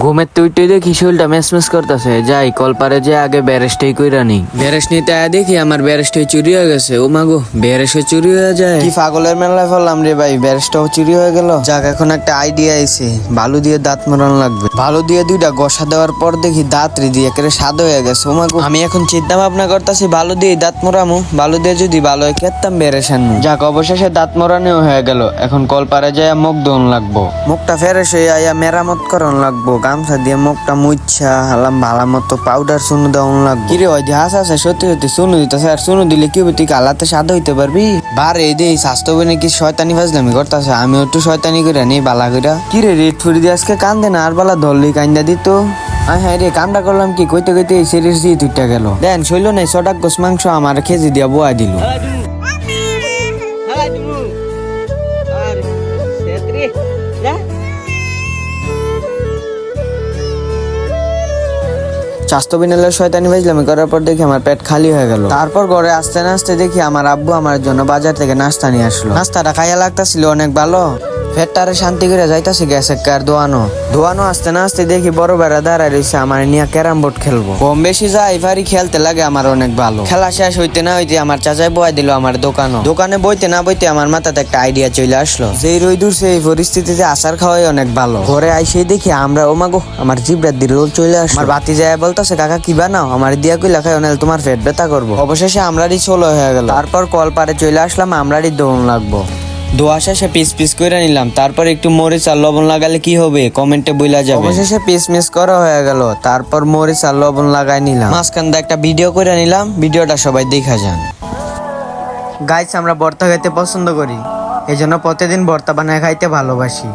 ঘুমের তুইটে দেখি শরীরটা মেসমেস করতেছে। যাই, কলপারে যে আগে ব্যারেস্টাই কইরা নি। ব্যারেস নিতে আয়া দেখি আমার ব্যারেস্টাই চুরি হয়ে গেছে। ও মাগো ব্যারেসে চুরি হয়ে যায়। কি পাগলের মেলায় ফেললাম রে ভাই ব্যারেজটাও চুরি হয়ে গেল। যাক, এখন একটা আইডিয়া আইছে। বালু দিয়ে দাঁত মরান লাগবে। বালু দিয়ে দুইটা গসা দেওয়ার পর দেখি দাঁত রে দিয়ে একেবারে স্বাদ হয়ে গেছে। ও মাগো, আমি এখন চিন্তা ভাবনা করতেছি, বালু দিয়ে দাঁত মরামু বালু দিয়ে যদি ভালো হয় কেতাম বেরেসান যাক, অবশেষে দাঁত মরানিও হয়ে গেল। এখন কলপারে যায় মুখ ধোন লাগবো। মুখটা ফেরেস হয়ে আয়া মেরামত করন লাগবো। গামছা দিয়ে মুখটা মুচ্ছা হালাম ভালো মতো পাউডার শুনু দেওয়ান লাগবো। কিরে ওই যে হাস আছে সত্যি সত্যি শুনু দিতেছে আর শুনু দিলে কি হবে তুই কালাতে স্বাদ হইতে পারবি? বার এই দে স্বাস্থ্য বনে কি শয়তানি ফাজলামি করতেছে আমি একটু শয়তানি করে নেই বালা কইরা। কি রে রেট ফুরি দিয়ে আজকে কান্দে না আর বালা ধরলি কান্দা দিত হ্যাঁ রে কামটা করলাম কি কইতে কইতে সিরিয়াস দিয়ে তুইটা গেল। দেন শৈল নাই ছটাক গোস মাংস আমার খেজি দিয়া বুয়া দিল। স্বাস্থ্য বিনালে শয়তানি বাজলামি করার পর দেখি আমার পেট খালি হয়ে গেল। তারপর ঘরে আসতে না দেখি আমার আব্বু আমার জন্য বাজার থেকে নাস্তা নিয়ে আসলো। নাস্তাটা খাইয়া লাগতেছিল, অনেক ভালো। পেটটারে শান্তি করে যাইতাছে গ্যাসের কার দোয়ানো। দোয়ানো আসতে না আসতে দেখি বড় বেড়া দাঁড়ায় রয়েছে আমার নিয়ে ক্যারাম বোর্ড খেলব। কম বেশি যাই ভারি খেলতে লাগে আমার অনেক ভালো। খেলা শেষ হইতে না হইতে আমার চাচাই বয় দিল আমার দোকানও। দোকানে বইতে না বইতে আমার মাথাতে একটা আইডিয়া চলে আসলো। যেই রই দূর সেই পরিস্থিতিতে আসার খাওয়াই অনেক ভালো। ঘরে আইসেই দেখি আমরা ও মাগো আমার জিবরা দিল চলে আসলো। আমার বাতি যায় বলতেছে, কাকা, কি বানাও? আমার দিয়া কইলা খাই অনেক তোমার পেট ব্যথা করব। অবশেষে আমরারই চলো হয়ে গেল। তারপর কল পারে চলে আসলাম, আমরারই দৌড় লাগবো। দোয়া সে পিস পিস করে নিলাম। তারপর একটু মরিচ আর লবণ লাগালে কি হবে? কমেন্টে বইলা যাবে। অবশেষে পিস মিস করা হয়ে গেল। তারপর মরিচ আর লবণ লাগাই নিলাম। মাঝখান দিয়ে একটা ভিডিও করে নিলাম। ভিডিওটা সবাই দেখা যান। গাইস আমরা ভর্তা খাইতে পছন্দ করি। এই জন্য প্রতিদিন ভর্তা বানায় খাইতে ভালোবাসি।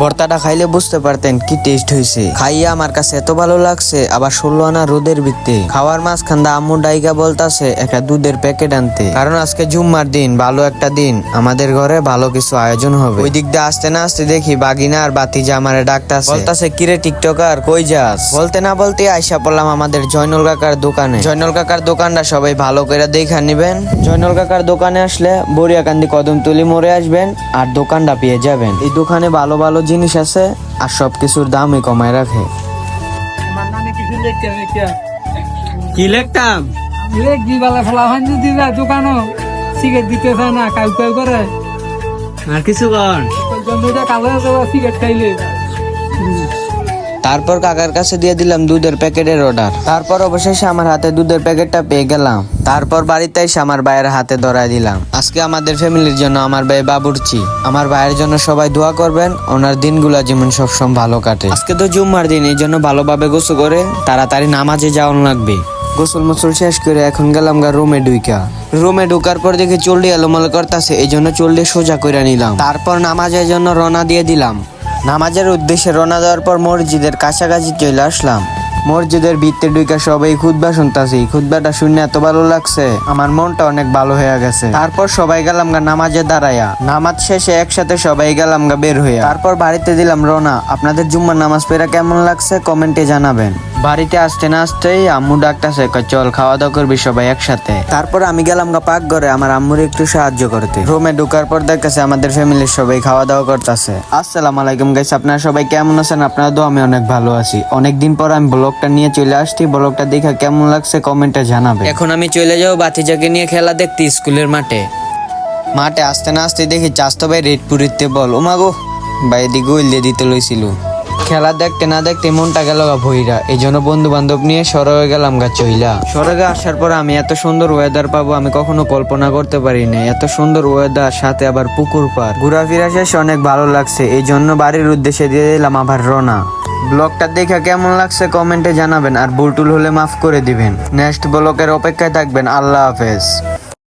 ভর্তাটা খাইলে বুঝতে পারতেন কি টেস্ট হয়েছে খাইয়া আমার কাছে এত ভালো লাগছে, আবার ষোলো আনা রোদের ভিত্তে খাওয়ার মাছ খান্দা আম্মু ডাইকা বলতাছে, একটা দুধের প্যাকেট আনতে। কারণ আজকে জুম্মার দিন, ভালো একটা দিন। আমাদের ঘরে ভালো কিছু আয়োজন হবে। ওই দিক দিয়ে আসতে না আসতে দেখি বাগিনা আর বাতিজা আমারে ডাকতাছে। বলতাছে, কিরে টিকটকার, কই যাস? বলতে না বলতে আইসা পড়লাম আমাদের জয়নুল কাকার দোকানে। জয়নুল কাকার দোকানটা সবাই ভালো করে দেখা নিবেন। জয়নুল কাকার দোকানে আসলে বরিয়াকান্দি কদমতলি মোড়ে আসবেন আর দোকানটা পেয়ে যাবেন। এই দোকানে ভালো ভালো জিনিস আছে আর সবকিছুর দামই কমায় রাখে। কি লিখতাম? লেখ দিবালা ফেলা হয় যদি দিবা দোকানও সিগারেট দিতে চায় না কাউ কাউ করে। আর কিছু কর। জন্মটা কালো সিগারেট খাইলে। তারপর কাকার কাছে দিয়ে দিলাম দুধের প্যাকেটের অর্ডার তারপর অবশেষে আমার হাতে দুধের প্যাকেটটা পেয়ে গেলাম। তারপর বাড়িতে এসে আমার ভাইয়ের হাতে ধরাই দিলাম। আজকে আমাদের ফ্যামিলির জন্য আমার ভাই বাবুরচি। আমার ভাইয়ের জন্য সবাই দোয়া করবেন, ওনার দিনগুলো যেমন সবসময় ভালো কাটে। আজকে তো জুম্মার দিন, এই জন্য ভালোভাবে গোসল করে তাড়াতাড়ি নামাজে যাওয়ান লাগবে। গোসল মোসল শেষ করে এখন গেলাম গা রুমে ঢুইকা। রুমে ঢুকার পর দেখি চল্লি এলোমাল করতেছে, এই জন্য চল্লি সোজা করে নিলাম। তারপর নামাজের জন্য রওনা দিয়ে দিলাম। নামাজের উদ্দেশ্যে রওনা দেওয়ার পর মসজিদের কাছাকাছি চলে আসলাম। মসজিদের ভিতরে ঢুকে সবাই খুদবা শুনতাছি। খুদবাটা শুনে এত ভালো লাগছে। আমার মনটা অনেক ভালো হয়ে গেছে। তারপর সবাই গেলাম গা নামাজে দাঁড়াইয়া। নামাজ শেষে একসাথে সবাই গেলাম গা বের হইয়া। তারপর বাড়িতে দিলাম রোনা আপনাদের জুম্মার নামাজ পেরা কেমন লাগছে? কমেন্টে জানাবেন। বাড়িতে আসতে না আসতেই আম্মু ডাকতেছে চল খাওয়া দাওয়া করবি সবাই একসাথে। তারপর আমি গেলাম গা পাক ঘরে আমার আম্মুর একটু সাহায্য করতে। রুমে ঢুকার পর দেখতেছে আমাদের ফ্যামিলির সবাই খাওয়া দাওয়া করতেছে। আসসালামু আলাইকুম গাইস আপনারা সবাই কেমন আছেন? আপনারা তো আমি অনেক ভালো আছি। অনেকদিন পর আমি ব্লগটা নিয়ে চলে আসছি ব্লগটা দেখে কেমন লাগছে কমেন্টে জানাবে এখন আমি চলে যাব বাতিজাকে নিয়ে খেলা দেখতে স্কুলের মাঠে। মাঠে আসতে না আসতে দেখি চাস্তো ভাই রেড পুরিতে বল ও মাগো ভাই এদিকে গোল দিয়ে দিতে লইছিল। খেলা দেখতে না দেখতে মনটা গেল গা ভইরা। এই জন্য বন্ধু বান্ধব নিয়ে সরগে গেলাম গা চইলা। সরগে আসার পর আমি এত সুন্দর ওয়েদার পাবো আমি কখনো কল্পনা করতে পারি না এত সুন্দর ওয়েদার সাথে আবার পুকুর পার। ঘোরাফেরা শেষে অনেক ভালো লাগছে, এই জন্য বাড়ির উদ্দেশ্যে দিয়ে দিলাম আবার রওনা। ব্লগটা দেখে কেমন লাগছে কমেন্টে জানাবেন, আর ভুলটুল হলে মাফ করে দিবেন। নেক্সট ব্লকের অপেক্ষায় থাকবেন, আল্লাহ হাফেজ।